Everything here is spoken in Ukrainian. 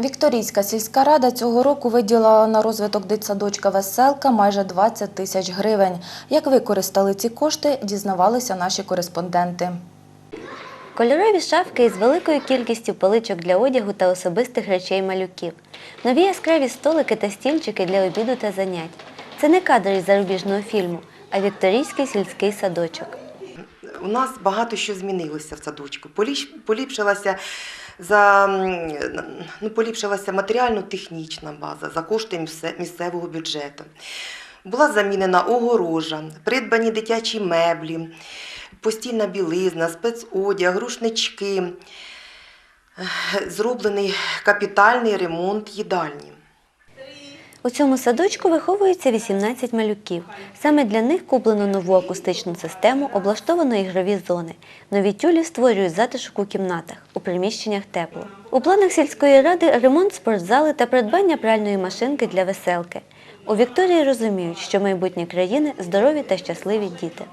Вікторійська сільська рада цього року виділила на розвиток дитсадочка «Веселка» майже 20 тисяч гривень. Як використали ці кошти, дізнавалися наші кореспонденти. Кольорові шафки із великою кількістю поличок для одягу та особистих речей малюків. Нові яскраві столики та стільчики для обіду та занять. Це не кадри із зарубіжного фільму, а вікторійський сільський садочок. У нас багато що змінилося в садочку. Поліпшилася за ну, поліпшилася матеріально-технічна база за кошти місцевого бюджету. Була замінена огорожа, придбані дитячі меблі, постільна білизна, спецодяг, рушнички. Зроблений капітальний ремонт їдальні. У цьому садочку виховується 18 малюків. Саме для них куплено нову акустичну систему, облаштовано ігрові зони. Нові тюлі створюють затишок у кімнатах, у приміщеннях тепло. У планах сільської ради ремонт спортзали та придбання пральної машинки для веселки. У Вікторії розуміють, що майбутнє країни здорові та щасливі діти.